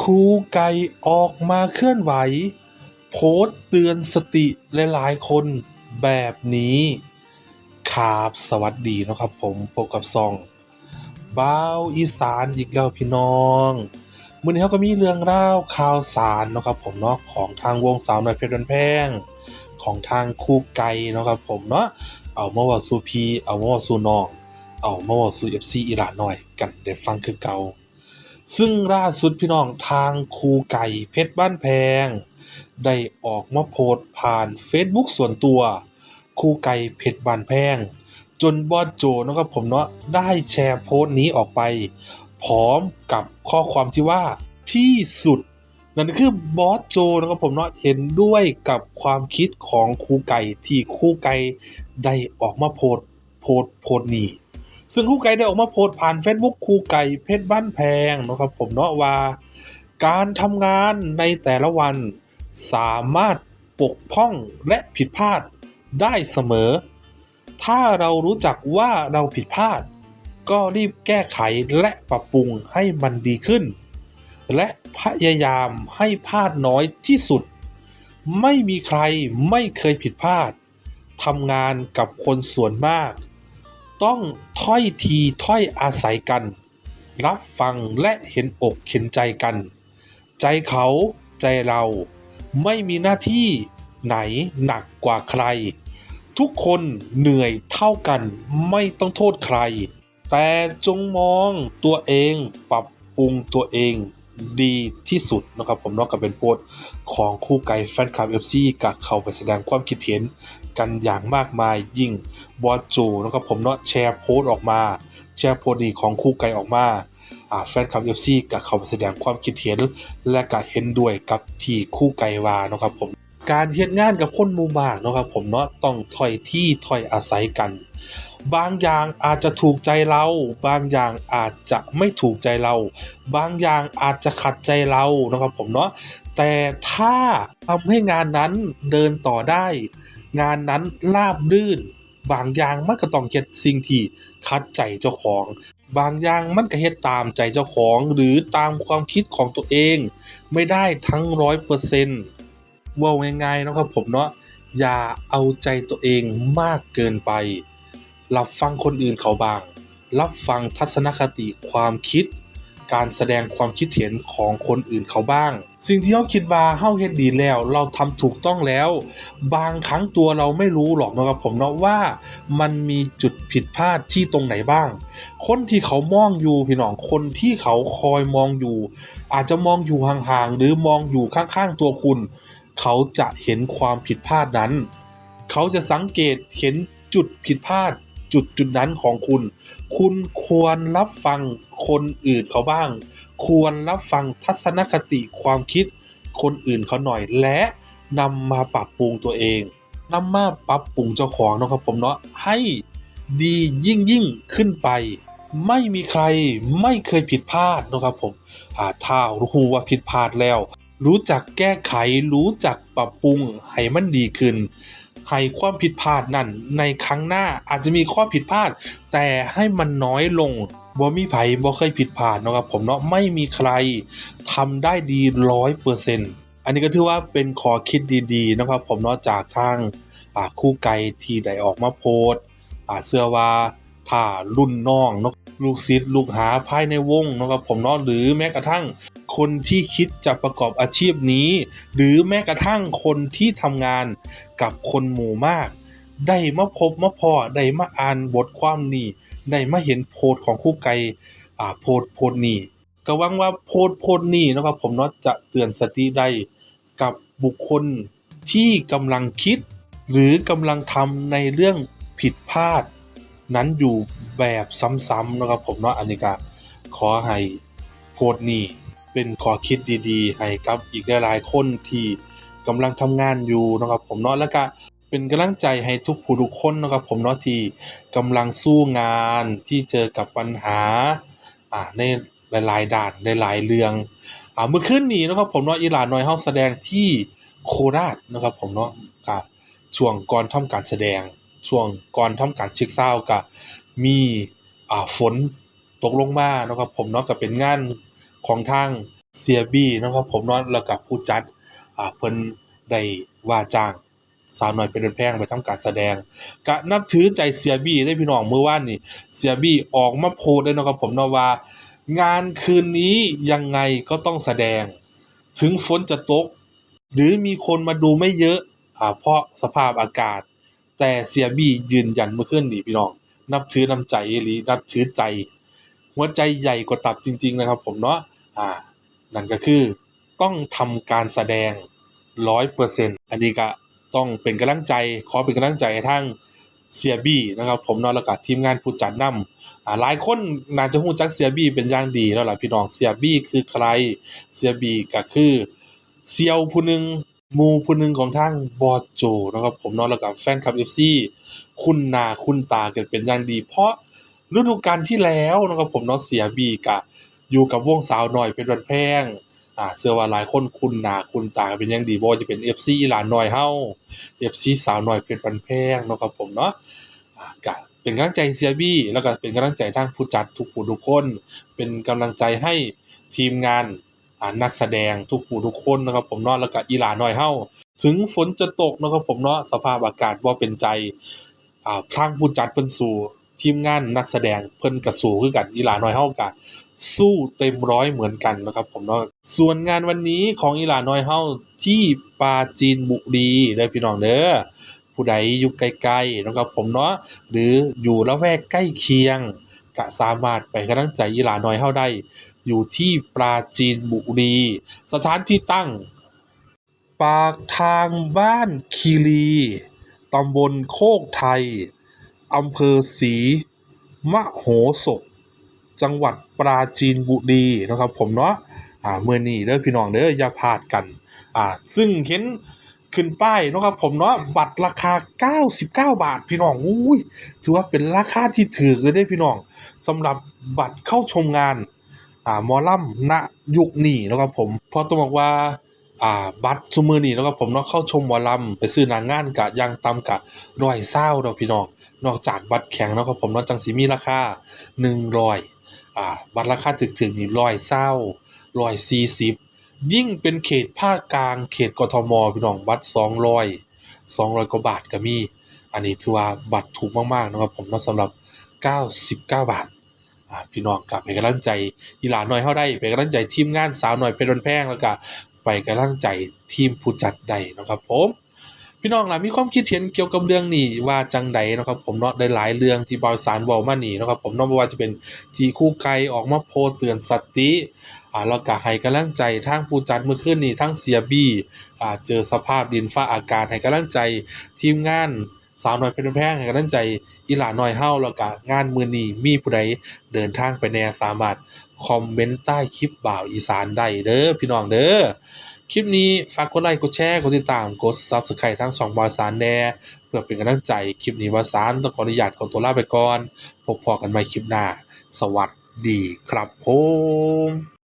ครูไก่ออกมาเคลื่อนไหว โพสต์เตือนสติหลายๆคนแบบนี้ครับสวัสดีนะครับผมพบกับซองบ้าวอีสานอีกแล้วพี่น้องมื้อนี้เขาก็มีเรื่องราข่าวสารนะครับผมเนาะของทางวงสาวน้อยเพชรบ้านแพงของทางครูไก่นะครับผมเนาะเอามาว้าสูพีเอามาว้าสูน้อง เอามาว้าสู่ FC อีหลาน้อยกันได้ฟังคือเก่า ซึ่งล่าสุดพี่น้องทางครูไก่เพชรบ้านแพง ได้ออกมาโพสต์ผ่าน Facebook ส่วนตัวครูไก่เพชรบ้านแพง จนบอสโจนะครับผมเนาะได้แชร์โพสต์นี้ออกไป พร้อมกับข้อความที่ว่าที่สุด นั่นคือบอสโจนะครับผมเนาะเห็นด้วยกับความคิดของครูไก่ที่ครูไก่ได้ออกมาโพสต์โพสต์โพสต์นี้ ซึ่งครูไก่ได้ออกมาโพสต์ผ่าน Facebook ครูไก่เพชรบ้านแพงนะครับผมเนาะว่า การทำงานในแต่ละวันสามารถปกป้องและผิดพลาดได้เสมอ ถ้าเรารู้จักว่าเราผิดพลาด ก็รีบแก้ไขและปรับปรุงให้มันดีขึ้น และพยายามให้พลาดน้อยที่สุด ไม่มีใครไม่เคยผิดพลาดทำงานกับคนส่วนมาก ต้องถ้อยทีถ้อยอาศัยกัน รับฟังและเห็นอกเห็นใจกัน ใจเขาใจเราไม่มีหน้าที่ไหนหนักกว่าใคร ทุกคนเหนื่อยเท่ากันไม่ต้องโทษใคร แต่จงมองตัวเองปรับปรุงตัวเอง ดีที่สุดนะครับผมเนอกกับเป็นโพสต์ของคู่ไก่แฟนคลับ FC กับเขาไปแสดงความคิดเห็นกันอย่างมากมายยิ่งบอสโจนะครับผมเนาะแชร์โพสต์ออกมา แชร์โพสต์นี้ของคู่ไก่ออกมาอ่าแฟนคลับ FC กับเขาไปแสดงความคิดเห็น และก็เห็นด้วยกับที่คู่ไก่วานะครับผมการเฮ็ดงานกับคนมูมากนะครับผมเนาะต้องถอยที่ถอยอาศัยกัน บางอย่างอาจจะถูกใจเรา บางอย่างอาจจะไม่ถูกใจเรา บางอย่างอาจจะขัดใจเรานะครับผมเนาะแต่ถ้าทำให้งานนั้นเดินต่อได้ งานนั้นราบรื่น บางอย่างมันก็ต้องเฮ็ดสิ่งที่ขัดใจเจ้าของ บางอย่างมันก็เฮ็ดตามใจเจ้าของหรือตามความคิดของตัวเอง ไม่ได้ทั้งร้อยเปอร์เซ็นต์ว่าง่ายๆนะครับผมเนาะอย่าเอาใจตัวเองมากเกินไป รับฟังคนอื่นเขาบ้าง รับฟังทัศนคติความคิด การแสดงความคิดเห็นของคนอื่นเขาบ้าง สิ่งที่เราคิดว่าเฮาเฮ็ดดีแล้ว เราทำถูกต้องแล้ว บางครั้งตัวเราไม่รู้หรอกนะครับผมเนาะว่า มันมีจุดผิดพลาดที่ตรงไหนบ้าง คนที่เขามองอยู่พี่น้องคนที่เขาคอยมองอยู่ อาจจะมองอยู่ห่างๆหรือมองอยู่ข้างๆตัวคุณ เขาจะเห็นความผิดพลาดนั้น เขาจะสังเกตเห็นจุดผิดพลาด จุดจุดนั้นของคุณ คุณควรรับฟังคนอื่นเขาบ้าง ควรรับฟังทัศนคติความคิดคนอื่นเขาหน่อยและนำมาปรับปรุงตัวเองนำมาปรับปรุงเจ้าของนะครับผมเนาะให้ดียิ่งยิ่งขึ้นไป ไม่มีใครไม่เคยผิดพลาดนะครับผมอ่าถ้ารู้ว่าผิดพลาดแล้ว รู้จักแก้ไขรู้จักปรับปรุงให้มันดีขึ้น ให้ความผิดพลาดนั่นในครั้งหน้าอาจจะมีข้อผิดพลาด แต่ให้มันน้อยลงบ่มีไผบ่เคยผิดพลาดเนาะครับผมเนาะไม่มีใครทำได้ดีร้อยเปอร์เซ็นต์อันนี้ก็ถือว่าเป็นขอคิดดีๆนะครับผมเนาะจากทางคู่ไกลที่ได้ออกมาโพสต์เสื้อว่าถ้ารุ่นน้องเนาะลูกศิษย์ลูกหาภายในวงนะครับผมเนาะหรือแม้กระทั่ง คนที่คิดจะประกอบอาชีพนี้ หรือแม้กระทั่งคนที่ทำงานกับคนหมู่มาก ได้มาพบมาพอได้มาอ่านบทความนี้ได้มาเห็นโพสของคู่ไก่อ่าโพสโพสนี้ก็หวังว่าโพสโพสนี้นะครับผมนาะจะเตือนสติได้กับบุคคลที่กำลังคิด หรือกำลังทำในเรื่องผิดพลาด นั้นอยู่แบบซ้ำๆนะครับผมเนาะอันนี้ก็ขอให้โพสนี้ เป็นข้อคิดดีๆ ให้กับอีกหลายๆคนที่กำลังทำงานอยู่นะครับผมเนาะแล้วก็เป็นกำลังใจให้ทุกผู้ทุกคนนะครับผมเนาะที่กำลังสู้งานที่เจอกับปัญหาอ่าในหลายๆด้านในหลายเรื่องอ่าเมื่อคืนนี้นะครับผมเนาะอีหลาน้อยเฮาแสดงที่โคราชนะครับผมเนาะก็ช่วงก่อนทำการแสดง ช่วงก่อนทำการเช็คซาวด์ก็มีอ่าฝนตกลงมานะครับผมเนาะก็เป็นงาน ของทางเสียบี้นะครับผมเนาะแล้วก็ผู้จัดอ่าเพิ่นได้ว่าจ้างสาวน้อยเพชรบ้านแพงไปทำการแสดงก็นับถือใจเสียบี้เด้พี่น้องเมื่อวานนี่เสียบี้ออกมาโพสต์เลยนะครับผมเนาะว่า งานคืนนี้ยังไงก็ต้องแสดง ถึงฝนจะตก หรือมีคนมาดูไม่เยอะอ่าเพราะสภาพอากาศ แต่เสียบี้ยืนยันเมื่อคืนนี้พี่น้อง นับถือน้ำใจหรือนับถือใจ หัวใจใหญ่กว่าตับจริง ๆ นะครับ ผมเนาะอ่า นั่นก็คือต้องทำการแสดงร้อยเปอร์เซ็นต์อันนี้ก็ต้องเป็นกำลังใจ ขอเป็นกำลังใจให้ทางเสียบี้นะครับ ผมเนาะแล้วก็ทีมงานผู้จัดนำอ่าหลายคนน่าจะรู้จักเสียบี้เป็นอย่างดีแล้วล่ะพี่น้องเสียบี้คือใครเสียบี้ก็คือเซียวผู้หนึ่งมูผู้หนึ่งของทางบอโจนะครับ ผมเนาะแล้วก็แฟนคลับ FC คุ้นหน้าคุ้นตากันเป็นอย่างดี เพราะ ฤดูกาลที่แล้วนะครับผมเนาะเสียบีก็อยู่กับวงสาวน้อยเพชรบ้านแพงอ่าเชื่อว่าหลายคนคุ้นหนาคุ้นตาเป็นย่างดีบ่จะเป็น FC หลานน้อยเฮา FC สาวน้อยเพชรบ้านแพงนะครับผมเนาะอ่าก็เป็นกำลังใจเสียบี้แล้วก็เป็นกำลังใจทางผู้จัดทุกผู้ทุกคน เป็นกำลังใจให้ทีมงานอ่านักแสดงทุกผู้ทุกคนนะครับผมเนาะแล้วก็อีหลาน้อยเฮาถึงฝนจะตกนะครับผมเนาะสภาพอากาศบ่าเป็นใจอ่าทางผู้จัดเพิ่นสู้ ทีมงานนักแสดงเพิ่นก็สู้คือกันอีหลาน้อยเฮาก็สู้เต็มร้อยเหมือนกันนะครับผมเนาะส่วนงานวันนี้ของอีหลาน้อยเฮาที่ปราจีนบุรีเด้อพี่น้องเด้อผู้ใดอยู่ใกล้ๆนะครับผมเนาะหรืออยู่ละแวกใกล้เคียงก็สามารถไปกำลังใจอีหลาน้อยเฮาได้ อยู่ที่ปราจีนบุรีสถานที่ตั้ง ปากทางบ้านคีรีตำบลโคกไทย อำเภอศรีมะโหสถจังหวัดปราจีนบุรีนะครับผมเนาะอ่าเมื่อนี้เด้อพี่น้องเด้ออย่าพลาดกันอ่าซึ่งเห็นขึ้นป้ายนะครับผมเนาะบัตรราคา 99 บาทพี่น้องอุ้ยถือว่าเป็นราคาที่ถูกเลยเด้อพี่น้องสำหรับบัตรเข้าชมงานอ่ามอลำณยุคนี้นะครับผมเพราะต้องบอกว่าอ่าบัตรซุมื้อนี้นะครับผมเนาะเข้าชมมอลำไปซื้อนางงานกะย่างตำกะ120ดอกพี่น้อง นอกจากบัตรแข็งเนาะครับผมนาะจังสิมีราคา100อ่าบัตรราคาถึกๆนี่120 140ยิ่งเป็นเขตภาคกลางเขตกทมพี่น้องบัตร200 200กว่าบาทก็มี อันนี้ถือว่าบัตรถูกมากๆนะครับผมนาะสำหรับ 99 บาทอ่าพี่น้องก็ไปกำลังใจอีหลาน้อยเฮาได้ไปกำลังใจทีมงานสาวหน้อยเพรนแพงแล้วก็ไปกำลังใจทีมผู้จัดได้นะครับผม พี่น้องล่ะมีความคิดเห็นเกี่ยวกับเรื่องนี้ว่าจังใดนะครับผมเนาะได้หลายเรื่องที่บาวสารว้ามานี่นะครับผมเนาะบ่ว่าจะเป็นที่คู่ไก่ออกมาโพเตือนสติอ่าแล้วก็ให้กำลังใจทางผู้จัดเมื่อคืนนี้ทั้งเสียบี้อ่าเจอสภาพดินฟ้าอากาศให้กำลังใจทีมงานสาวน้อยเพชรบ้านแพงให้กำลังใจอีหลาน้อยเฮาแล้วก็งานมือนี้มีผู้ใดเดินทางไปแน่สามารถคอมเมนต์ใต้คลิปบ่าวอีสานได้เด้อพี่น้องเด้อ คลิปนี้ฝากกดไลค์กดแชร์กดติดตามกดซับสไครต์ทั้งสองบาสารแน่เพื่อเป็นกำลังใจคลิปนี้บาสารต้องขออนุญาตขอตัวลาไปก่อนพบพอกันใหม่คลิปหน้า สวัสดีครับผม